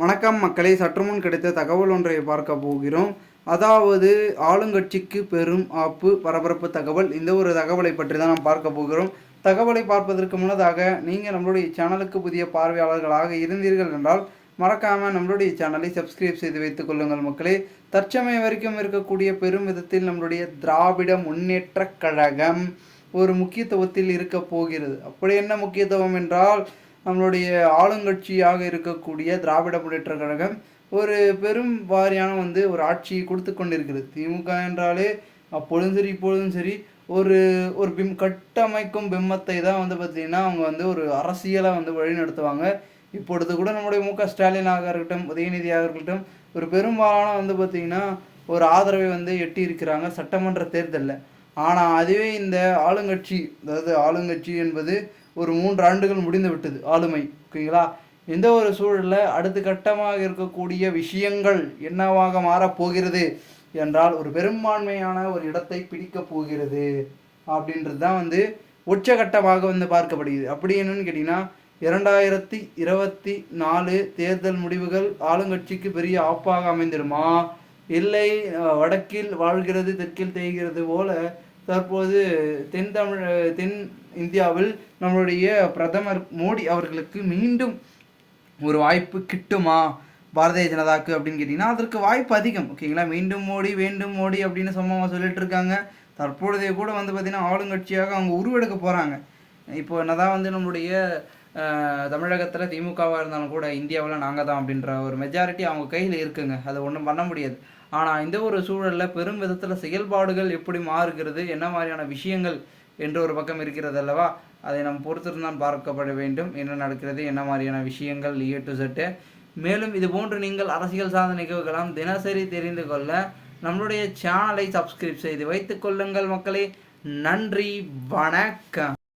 வணக்கம் மக்களை சற்றுமுன் கிடைத்த தகவல் ஒன்றை பார்க்க போகிறோம். அதாவது ஆளுங்கட்சிக்கு பெரும் ஆப்பு பரபரப்பு தகவல். இந்த ஒரு தகவலை பற்றி தான் நாம் பார்க்க போகிறோம். தகவலை பார்ப்பதற்கு முன்னதாக நீங்கள் நம்மளுடைய சேனலுக்கு புதிய பார்வையாளர்களாக இருந்தீர்கள் என்றால் மறக்காமல் நம்மளுடைய சேனலை சப்ஸ்கிரைப் செய்து வைத்துக் கொள்ளுங்கள் மக்களே. தற்சமயம் வரைக்கும் இருக்கக்கூடிய பெரும் விதத்தில் நம்மளுடைய திராவிட முன்னேற்ற கழகம் ஒரு முக்கியத்துவத்தில் இருக்க போகிறது. அப்படி என்ன முக்கியத்துவம் என்றால் நம்மளுடைய ஆளுங்கட்சியாக இருக்கக்கூடிய திராவிட முன்னேற்ற கழகம் ஒரு பெரும் வாரியான வந்து ஒரு ஆட்சியை கொடுத்து கொண்டிருக்கிறது. திமுக என்றாலே அப்பொழுதும் சரி இப்பொழுதும் சரி ஒரு ஒரு பிம் கட்டமைக்கும் பிம்பத்தை தான் வந்து பார்த்திங்கன்னா அவங்க வந்து ஒரு அரசியலை வந்து வழிநடத்துவாங்க. இப்பொழுது கூட நம்முடைய மு க ஸ்டாலினாக இருக்கட்டும் உதயநிதியாக இருக்கட்டும் ஒரு பெரும்பாலான வந்து பார்த்திங்கன்னா ஒரு ஆதரவை வந்து எட்டி இருக்கிறாங்க சட்டமன்ற தேர்தலில். ஆனால் அதுவே இந்த ஆளுங்கட்சி அதாவது ஆளுங்கட்சி என்பது ஒரு மூன்று ஆண்டுகள் முடிந்து விட்டது. ஆளுமை. ஓகேங்களா? எந்த ஒரு சூழலில் அடுத்த கட்டமாக இருக்கக்கூடிய விஷயங்கள் என்னவாக மாறப்போகிறது என்றால் ஒரு பெரும்பான்மையான ஒரு இடத்தை பிடிக்கப் போகிறது அப்படின்றது தான் வந்து உச்சகட்டமாக வந்து பார்க்கப்படுகிறது. அப்படி என்னன்னு கேட்டிங்கன்னா இரண்டாயிரத்தி இருபத்தி நாலு தேர்தல் முடிவுகள் ஆளுங்கட்சிக்கு பெரிய ஆப்பாக அமைந்திருமா? இல்லை வடக்கில் வாழ்கிறது தெற்கில் தேய்கிறது போல தற்போது தென் தமிழ் தென் இந்தியாவில் நம்மளுடைய பிரதமர் மோடி அவர்களுக்கு மீண்டும் ஒரு வாய்ப்பு கிட்டுமா? பாரதிய ஜனதாக்கு அப்படின்னு கேட்டிங்கன்னா அதற்கு வாய்ப்பு அதிகம். ஓகேங்களா? மீண்டும் மோடி வேண்டும் மோடி அப்படின்னு சும்மா சொல்லிட்டு இருக்காங்க. தற்பொழுதைய கூட வந்து பார்த்திங்கன்னா ஆளுங்கட்சியாக அவங்க உருவெடுக்க போகிறாங்க இப்போ என்னதான் வந்து நம்மளுடைய தமிழகத்தில் திமுகவாக இருந்தாலும் கூட இந்தியாவில் நாங்கள் தான் அப்படின்ற ஒரு மெஜாரிட்டி அவங்க கையில் இருக்குங்க. அதை ஒன்றும் பண்ண முடியாது. ஆனால் இந்த ஒரு சூழலில் பெரும் விதத்தில் செயல்பாடுகள் எப்படி மாறுகிறது என்ன மாதிரியான விஷயங்கள் என்று ஒரு பக்கம் இருக்கிறது அல்லவா அதை நாம் பொறுத்திருந்தான் பார்க்கப்பட வேண்டும். என்ன நடக்கிறது என்ன மாதிரியான விஷயங்கள் ஏ டு செட்டு மேலும் இது போன்று நீங்கள் அரசியல் சார்ந்த நிகழ்வுகளாம் தினசரி தெரிந்து கொள்ள நம்மளுடைய சேனலை சப்ஸ்கிரைப் செய்து வைத்துக் கொள்ளுங்கள் மக்களே. நன்றி வணக்கம்.